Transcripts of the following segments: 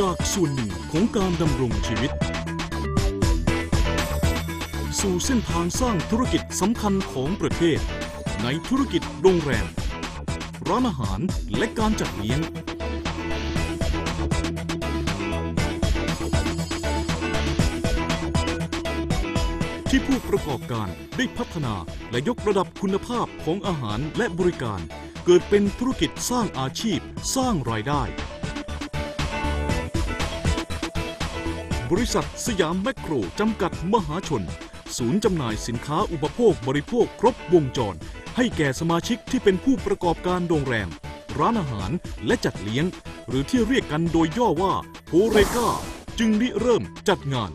จากส่วนหนึ่งของการดำรงชีวิต สู่เส้นทางสร้างธุรกิจสำคัญของประเทศ ในธุรกิจโรงแรม ร้านอาหารและการจัดเลี้ยง ที่ผู้ประกอบการได้พัฒนาและยกระดับคุณภาพของอาหารและบริการ เกิดเป็นธุรกิจสร้างอาชีพสร้างรายได้ บริษัทสยามแมคโครจำกัดมหาชน ศูนย์จำหน่ายสินค้าอุปโภคบริโภคครบวงจร ให้แก่สมาชิกที่เป็นผู้ประกอบการโรงแรม ร้านอาหารและจัดเลี้ยง หรือที่เรียกกันโดยย่อว่าโฮเรกาจึงริเริ่มจัดงาน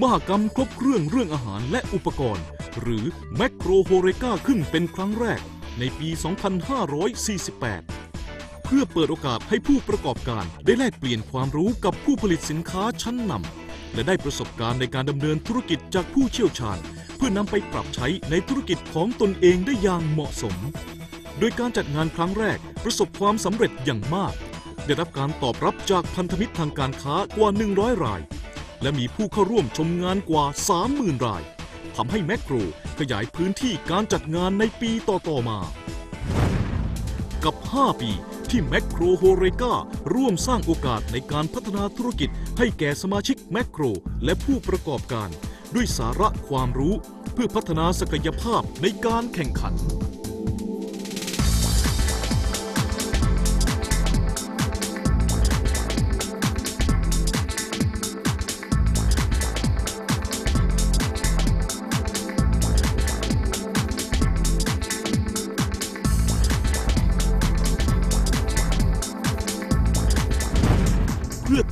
มหกรรมครบเครื่องเรื่องอาหารและอุปกรณ์ หรือแมคโครโฮเรกาขึ้นเป็นครั้งแรกในปี 2548เพื่อเปิดโอกาสให้ผู้ประกอบการได้แลกเปลี่ยนความรู้กับผู้ผลิตสินค้าชั้นนำ และได้ประสบการณ์ในการดำเนินธุรกิจจากผู้เชี่ยวชาญ เพื่อนำไปปรับใช้ในธุรกิจของตนเองได้อย่างเหมาะสม โดยการจัดงานครั้งแรกประสบความสำเร็จอย่างมาก ได้รับการตอบรับจากพันธมิตรทางการค้ากว่า 100 ราย และมีผู้เข้าร่วมชมงานกว่า 30,000 รายทำให้แมคโครขยายพื้นที่การจัดงานในปีต่อๆมา กับ 5 ปี ที่แมคโครโฮเรการ่วมสร้างโอกาสในการพัฒนาธุรกิจให้แก่สมาชิกแมคโคร และผู้ประกอบการ ด้วยสาระความรู้ เพื่อพัฒนาศักยภาพในการแข่งขัน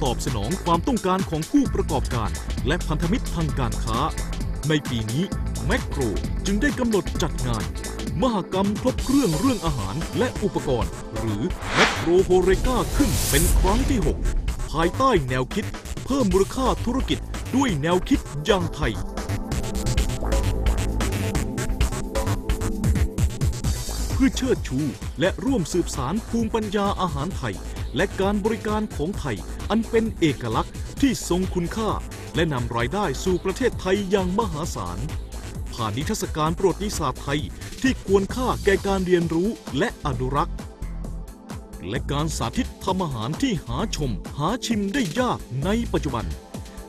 อตอบสนองความต้องการของผู้ประกอบการ และพันธมิตรทางการค้า ในปีนี้แมคโครจึงได้กำหนดจัดงาน มหกรรมครบเครื่องเรื่องอาหารและอุปกรณ์ หรือแมคโครโฮเรกาขึ้นเป็นครั้งที่ 6 ภายใต้แนวคิด เพิ่มมูลค่าธุรกิจด้วยแนวคิดอย่างไทยเพื่อเชิดชู และร่วมสืบสารภูมิปัญญาอาหารไทย และการบริการของไทย อันเป็นเอกลักษณ์ที่ทรงคุณค่า และนำรายได้สู่ประเทศไทยอย่างมหาศาล ผ่านนิทรรศการประวัติศาสตร์ไทยที่ควรค่าแก่การเรียนรู้และอนุรักษ์ และการสาธิตทำอาหารที่หาชม หาชิมได้ยากในปัจจุบัน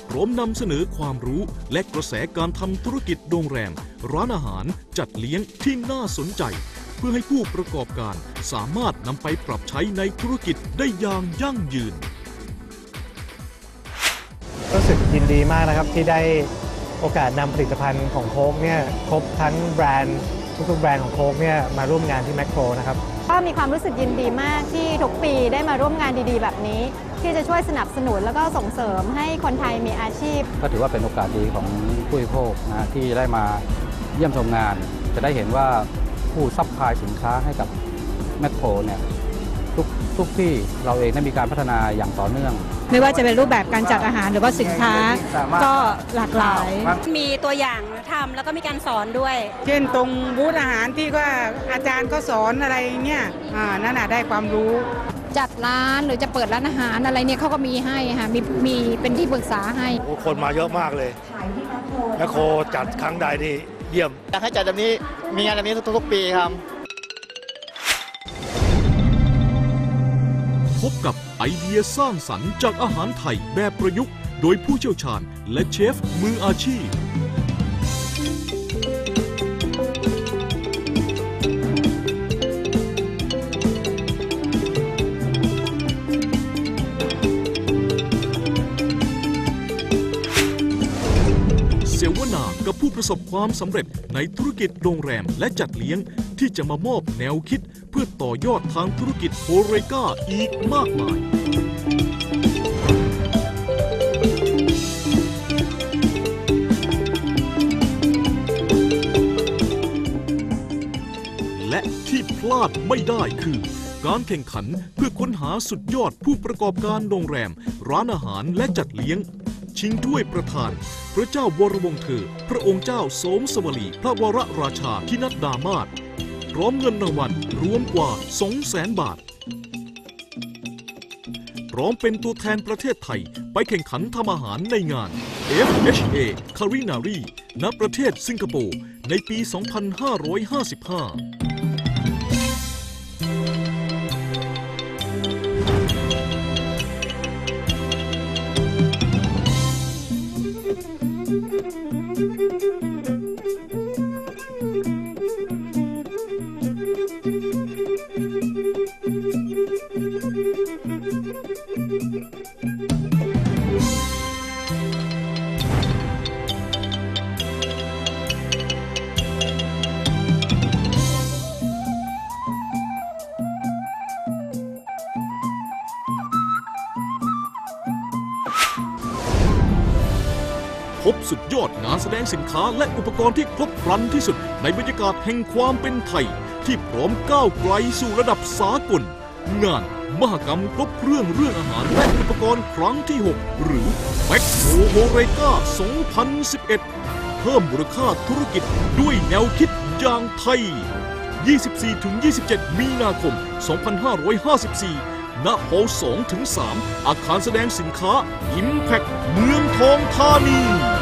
พร้อมนำเสนอความรู้และกระแสการทำธุรกิจโรงแรม ร้านอาหารจัดเลี้ยงที่น่าสนใจ เพื่อให้ผู้ประกอบการสามารถนำไปปรับใช้ในธุรกิจได้อย่างยั่งยืน รู้สึกยินดีมากนะครับที่ได้โอกาสนำผลิตภัณฑ์ของโค้กเนี่ยครบทั้งแบรนด์ทุกๆแบรนด์ของโค้กเนี่ยมาร่วมงานที่แมคโครนะครับก็มีความรู้สึกยินดีมากที่ทุกปีได้มาร่วมงานดีๆ แบบนี้ ที่จะช่วยสนับสนุนแล้วก็ส่งเสริมให้คนไทยมีอาชีพ ก็ถือว่าเป็นโอกาสดีของผู้บริโภคนะที่ได้มาเยี่ยมชมงาน จะได้เห็นว่า ผู้ซัพพลายสินค้าให้กับแมคโครเนี่ยทุกทุกที่เราเองได้มีการพัฒนาอย่างต่อเนื่อง ไม่ว่าจะเป็นรูปแบบการจัดอาหารหรือว่าสินค้าก็หลากหลาย มีตัวอย่างทำแล้วก็มีการสอนด้วย เช่นตรงบูธอาหารที่ว่าอาจารย์ก็สอนอะไรเงี้ยอ่านั่นน่ะได้ความรู้ จัดร้านหรือจะเปิดร้านอาหารอะไรเนี่ยเขาก็มีให้ค่ะมีมีเป็นที่ปรึกษาให้โอ้คนมาเยอะมากเลยแมคโครจัดครั้งใดนี่ เยี่ยมอยากให้จัดแบบนี้มีงานแบบนี้ทุกๆปีครับ พบกับไอเดียสร้างสรรค์จากอาหารไทยแบบประยุกต์ โดยผู้เชี่ยวชาญและเชฟมืออาชีพ กับผู้ประสบความสำเร็จในธุรกิจโรงแรมและจัดเลี้ยง ที่จะมามอบแนวคิดเพื่อต่อยอดทางธุรกิจโฮเรกาอีกมากมาย และที่พลาดไม่ได้คือการแข่งขันเพื่อค้นหาสุดยอดผู้ประกอบการโรงแรม ร้านอาหารและจัดเลี้ยง ชิงถ้วยประธาน พระเจ้าวรวงศ์เธอ พระองค์เจ้าโสมสวลีพระวรราชาทินัดดามาศพร้อมเงินรางวัลรวมกว่า 200,000บาท พร้อมเป็นตัวแทนประเทศไทยไปแข่งขันทำอาหารในงาน FHA Culinary ณประเทศสิงคโปร์ในปี 2555 บสุดยอดงานแสดงสินค้าและอุปกรณ์ที่ครบครันที่สุดในบรรยากาศแห่งความเป็นไทย ที่พร้อมก้าวไกลสู่ระดับสากล งานมหกรรมครบเครื่องเรื่องอาหารและอุปกรณ์ครั้งที่ 6 หรือแม็กโ o โฮเรกา2011 เพิ่มมูลค่าธุรกิจด้วยแนวคิดอย่างไทย 24-27 มีนาคม 2554ณฮอลล์2-3อาคารแสดงสินค้า Impact เมืองทองธานี